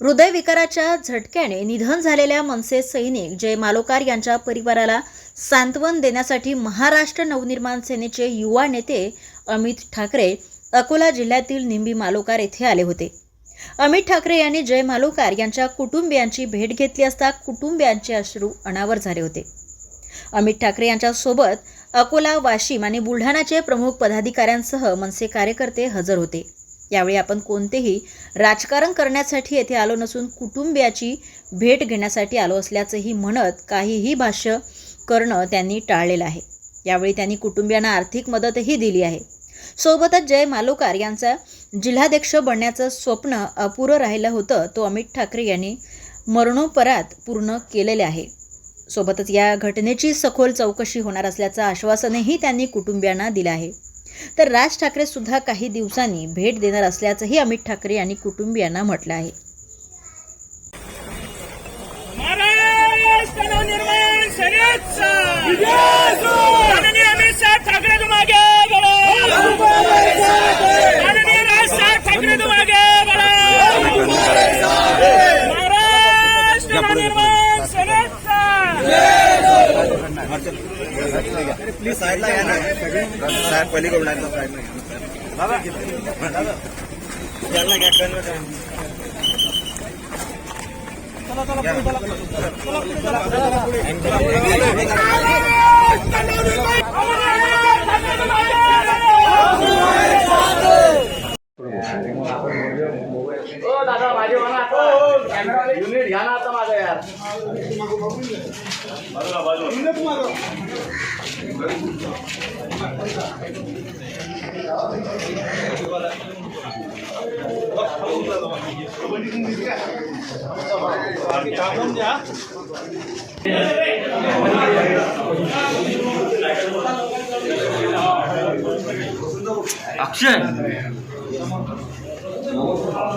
हृदयविकाराच्या झटक्याने निधन झालेल्या मनसे सैनिक जय मालोकार यांच्या परिवाराला सांत्वन देण्यासाठी महाराष्ट्र नवनिर्माण सेनेचे युवा नेते अमित ठाकरे अकोला जिल्ह्यातील निंबी मालोकार येथे आले होते. अमित ठाकरे यांनी जय मालोकार यांच्या कुटुंबियांची भेट घेतली असता कुटुंबियांचे अश्रू अनावर झाले होते. अमित ठाकरे यांच्यासोबत अकोला वाशिम आणि बुलढाणाचे प्रमुख पदाधिकाऱ्यांसह मनसे कार्यकर्ते हजर होते. यावेळी आपण कोणतेही राजकारण करण्यासाठी येथे आलो नसून कुटुंबियाची भेट घेण्यासाठी आलो असल्याचंही म्हणत काहीही भाष्य करणं त्यांनी टाळलेलं आहे. यावेळी त्यांनी कुटुंबियांना आर्थिक मदतही दिली आहे. सोबतच जय मालोकार यांचा जिल्हाध्यक्ष बनण्याचं स्वप्न अपुरं राहिलं होतं तो अमित ठाकरे यांनी मरणोपरात पूर्ण केलेले आहे. सोबतच या घटनेची सखोल चौकशी होणार असल्याचं आश्वासनही त्यांनी कुटुंबियांना दिलं आहे. तर राज ठाकरे सुद्धा काही दिवसांनी भेट देणार असल्याचंही अमित ठाकरे यांनी कुटुंबियांना म्हटलं आहे. महाराष्ट्र साहेब ठाकरे तुम आगे प्लीज साईडला या ना साहेब पलीकडून आहे साईडला दादा यांना घ्या कन्वर्ट दादा माझे युनिट घ्या ना आता माझा यार एक मिनिट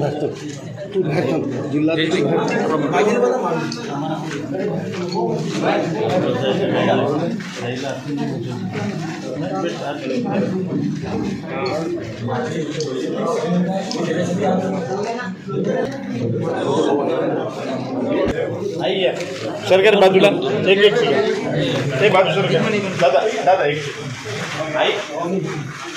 आता मागे दोन साईडला सरकार बाजूला एक एक सेकंड एक बाजू सरकार दादा दादा एक सेकंड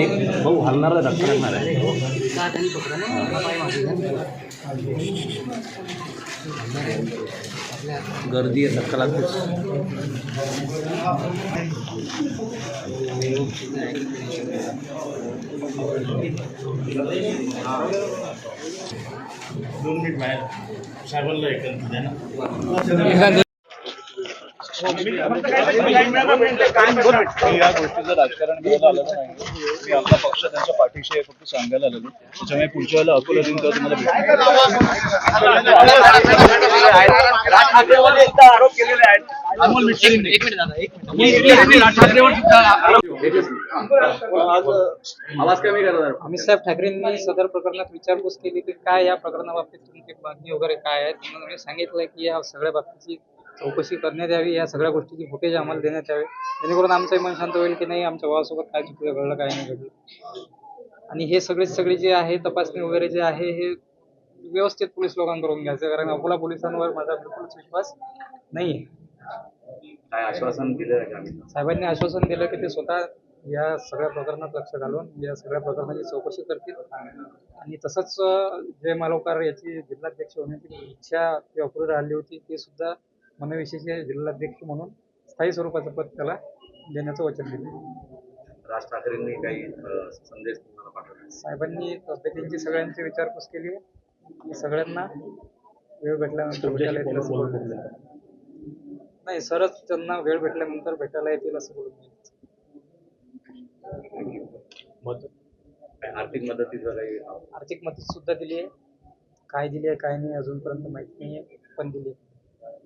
एक भाऊ हलणार आहे धक्का लागणार आहे. गर्दी आहे धक्का लागतोच दोन मिनिट बाहेर. साहेबांना एक द्या ना. मी या गोष्टीचं राजकारण करायला आलेलो नाही मी आपला पक्ष त्यांच्या पाठीशी आहे फक्त सांगायला आलेलो त्याच्यामुळे पुढच्या वेळेला अकोला दिन तेव्हा तुम्हाला अमित साहेब ठाकरेंनी सदर प्रकरणात विचारपूस केली की काय या प्रकरणाबाबतीत तुमची मागणी वगैरे काय आहे? त्यांना मी सांगितलं की या सगळ्या बाबतीची चौकशी करण्यात यावी या सगळ्या गोष्टीची फुटेज आम्हाला देण्यात यावे. जेणेकरून आमचंही मन शांत होईल की नाही आमच्या भावासोबत काय चुकीचं घडलं काय नाही घडलं. आणि हे सगळे सगळे जे आहे तपासणी वगैरे जे आहे हे व्यवस्थित पोलीस लोकांकडून घ्यायचं कारण अकोला पोलिसांवर माझा बिलकुलच विश्वास नाही काय आश्वासन दिलं? साहेबांनी आश्वासन दिलं की ते स्वतः या सगळ्या प्रकरणात लक्ष घालून या सगळ्या प्रकरणाची चौकशी करतील. आणि तसंच जय मालोकार याची जिल्हाध्यक्ष होण्याची इच्छा ती अपुरी राहिली होती ती सुद्धा मनविशेषचे जिल्हाध्यक्ष म्हणून स्थायी स्वरूपाचं पद त्याला देण्याचं वचन दिलं. राज ठाकरेंनी काही संदेश तुम्हाला पाठवला? साहेबांनी तब्येतींची सगळ्यांची विचारपूस केली. आहे की सगळ्यांना वेळ भेटल्यानंतर भेटायला येतील असं बोलले. नाही. सरच त्यांना वेळ भेटल्यानंतर भेटायला येतील असं बोलून आर्थिक मदतीचं काही आर्थिक मदत सुद्धा दिली आहे. काय दिली आहे काय नाही अजूनपर्यंत माहिती नाही आहे. पण दिली आहे.